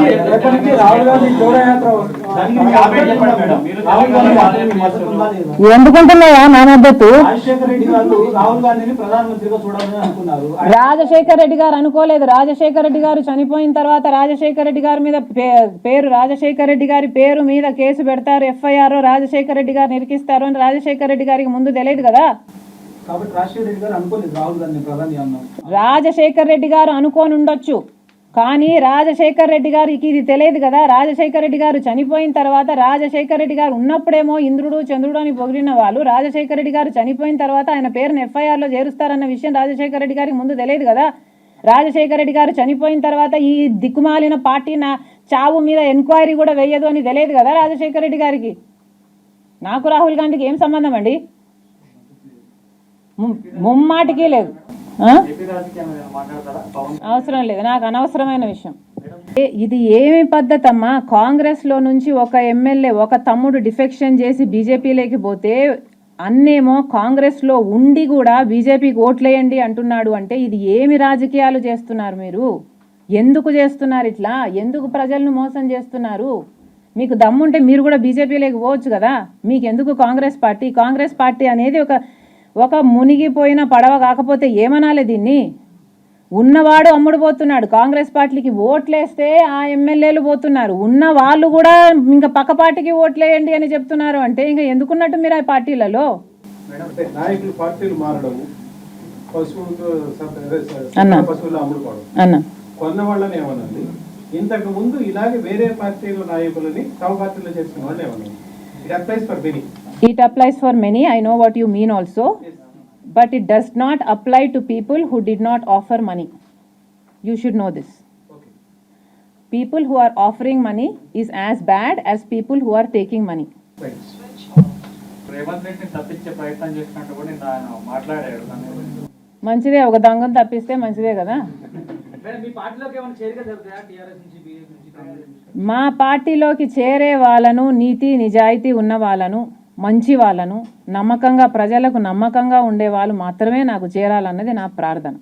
రేపటి నుంచి రాహుల్ గాంధీ జోడయాత్ర? ఎందుకుంటున్నాయా నా మద్దతు రాజశేఖర రెడ్డి గారు అనుకోలేదు. రాజశేఖర్ రెడ్డి గారు చనిపోయిన తర్వాత రాజశేఖర్ రెడ్డి గారి మీద పే- పేరు రాజశేఖర్ రెడ్డి గారి పేరు మీద కేసు పెడతారు ఎఫ్ఐఆర్ రాజశేఖర్ రెడ్డి గారు నిరికిస్తారు అని రాజశేఖర్ రెడ్డి గారికి ముందు తెలియదు కదా? కాబట్టి రాజశేఖర రెడ్డి గారు అనుకోలేదు రాహుల్ గాంధీ ప్రధాని అన్నారు రాజశేఖర్ రెడ్డి గారు అనుకోని ఉండొచ్చు కానీ రాజశేఖర్ రెడ్డి గారికి ఇది తెలియదు కదా రాజశేఖర్ రెడ్డి గారు చనిపోయిన తర్వాత రాజశేఖర్ రెడ్డి గారు ఉన్నప్పుడేమో ఇంద్రుడు చంద్రుడు అని పొగిడిన వాళ్ళు రాజశేఖర్ రెడ్డి గారు చనిపోయిన తర్వాత ఆయన పేరును ఎఫ్ఐఆర్లో చేరుస్తారన్న విషయం రాజశేఖర్ రెడ్డి గారికి ముందు తెలియదు కదా. రాజశేఖర్ రెడ్డి గారు చనిపోయిన తర్వాత ఈ దిక్కుమాలిన పార్టీ నా చావు మీద ఎంక్వైరీ కూడా వేయదు అని తెలియదు కదా రాజశేఖర్ రెడ్డి గారికి. నాకు రాహుల్ గాంధీకి ఏం సంబంధం అండి? ముమ్మాటికి లేదు. అవసరం లేదు నాకు అనవసరమైన విషయం. ఇది ఏమి పద్ధతి అమ్మా కాంగ్రెస్లో నుంచి ఒక ఎమ్మెల్యే ఒక తమ్ముడు డిఫెక్షన్ చేసి బీజేపీలోకి పోతే అన్నేమో కాంగ్రెస్లో ఉండి కూడా బీజేపీకి ఓట్లేయండి అంటున్నాడు అంటే ఇది ఏమి రాజకీయాలు చేస్తున్నారు మీరు? ఎందుకు చేస్తున్నారు ఇట్లా? ఎందుకు ప్రజలను మోసం చేస్తున్నారు? మీకు దమ్ముంటే మీరు కూడా బీజేపీలోకి పోవచ్చు కదా? మీకు ఎందుకు కాంగ్రెస్ పార్టీ? కాంగ్రెస్ పార్టీ అనేది ఒక ఒక మునిగిపోయిన పడవ కాకపోతే ఏమనాలి దీన్ని? ఉన్నవాడు అమ్ముడు పోతున్నాడు కాంగ్రెస్ పార్టీకి ఓట్లేస్తే ఆ ఎమ్మెల్యేలు పోతున్నారు. ఉన్న వాళ్ళు కూడా ఇంకా పక్క పార్టీకి ఓట్లేయండి అని చెప్తున్నారు అంటే ఇంకా ఎందుకున్నట్టు మీరు ఆ పార్టీలలో? అన్న. కొన్న వాళ్ళని ఏమనండి? ఇంతకు ముందు ఇలాగే వేరే పార్టీల నాయకులని తమ పార్టీలో చేసిన వాళ్ళు ఏమన్నారు it applies for many it applies for many I know what you mean also but it does not apply to people who did not offer money you should know this okay people who are offering money is as bad as people who are taking money Revanth రెడ్డిని తప్పించే ప్రయత్నం చేసినట్టు కూడా నిన్న ఆయన మాట్లాడాడు. దాని గురించి. మంచిదే ఒక దొంగను తప్పిస్తే మంచిదే కదా. మా పార్టీలోకి చేరే వాళ్ళను నీతి నిజాయితీ ఉన్న వాళ్ళను మంచి వాళ్ళను నమ్మకంగా ప్రజలకు నమ్మకంగా ఉండే వాళ్ళు మాత్రమే నాకు చేరాలన్నది నా ప్రార్థన.